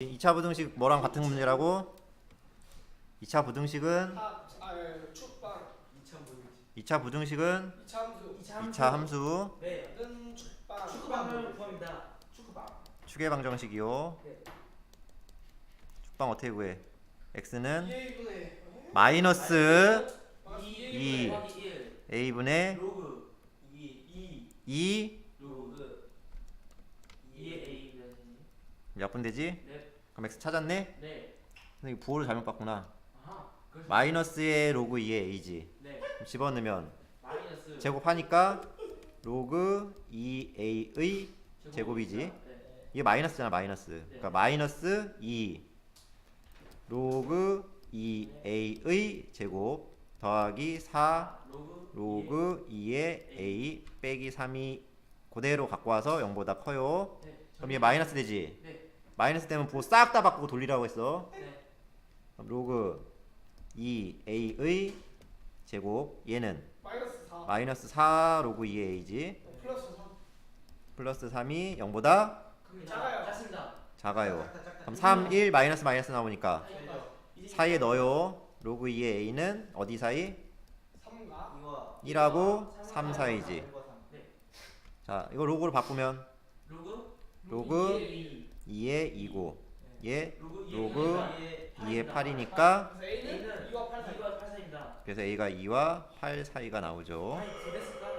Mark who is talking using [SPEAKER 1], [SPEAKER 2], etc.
[SPEAKER 1] 2차 부등식 뭐랑 같은 문제라고? 2차 부등식은
[SPEAKER 2] 아, 아, 예, 축방
[SPEAKER 1] 2차 부등식은
[SPEAKER 2] 이참수
[SPEAKER 1] 2차 함수
[SPEAKER 3] 네.
[SPEAKER 2] 는 축방
[SPEAKER 3] 축구방을 구합니다. 축구방.
[SPEAKER 1] 추계 방정식이요.
[SPEAKER 3] 네.
[SPEAKER 1] 축방 어떻게 구해? x는
[SPEAKER 2] 이해분의
[SPEAKER 1] 마이너스
[SPEAKER 2] 이
[SPEAKER 1] 이.
[SPEAKER 3] 더하기 1.
[SPEAKER 1] a분의
[SPEAKER 3] 로그 2 2
[SPEAKER 1] 2
[SPEAKER 3] 로그 2의 a
[SPEAKER 1] 는몇분 되지?
[SPEAKER 3] 네.
[SPEAKER 1] 그럼 x 찾았네?
[SPEAKER 3] 네.
[SPEAKER 1] 근데 이거 부호를 잘못 봤구나.
[SPEAKER 3] 아하. 그래서
[SPEAKER 1] 마이너스의 로그 2의 a지.
[SPEAKER 3] 네.
[SPEAKER 1] 그럼 집어넣으면
[SPEAKER 3] 마이너스
[SPEAKER 1] 제곱하니까 로그 2a의 제곱이지.
[SPEAKER 3] 네.
[SPEAKER 1] 이게 마이너스잖아 마이너스. 그러니까 마이너스 2 로그 2a의 제곱 더하기 4
[SPEAKER 3] 로그
[SPEAKER 1] 로그 2의 a 빼기 3이 그대로 갖고 와서 0보다 커요.
[SPEAKER 3] 네.
[SPEAKER 1] 그럼 이게 마이너스 되지.
[SPEAKER 3] 네.
[SPEAKER 1] 마이너스 되면 부호 싹 다 바꾸고 돌리라고 했어.
[SPEAKER 3] 네.
[SPEAKER 1] 그럼 로그 2a의 제곱 얘는
[SPEAKER 2] 마이너스 4
[SPEAKER 1] 마이너스 4 로그 2a지.
[SPEAKER 2] 플러스 3
[SPEAKER 1] 플러스 3이 0보다
[SPEAKER 3] 큽니다.
[SPEAKER 2] 작아요.
[SPEAKER 3] 작습니다.
[SPEAKER 1] 작아요. 그럼 3, 1 마이너스 마이너스 나오니까
[SPEAKER 3] 사이다.
[SPEAKER 1] 사이에 넣어요. 로그 2의 a는 어디 사이?
[SPEAKER 2] 3과
[SPEAKER 3] 이거
[SPEAKER 1] 1하고 3 사이지.
[SPEAKER 3] 네.
[SPEAKER 1] 자, 이거 로그로 바꾸면
[SPEAKER 3] 로그
[SPEAKER 1] 로그
[SPEAKER 3] 2의
[SPEAKER 1] 2의 2고 얘
[SPEAKER 3] 로그
[SPEAKER 1] 로그
[SPEAKER 3] 2의
[SPEAKER 1] 2의 8이니까
[SPEAKER 2] 그래서 A는 2과 8 사이
[SPEAKER 3] 2과 8사입니다.
[SPEAKER 1] 그래서 a가 2와 8 사이가 나오죠.
[SPEAKER 3] 됐습니다.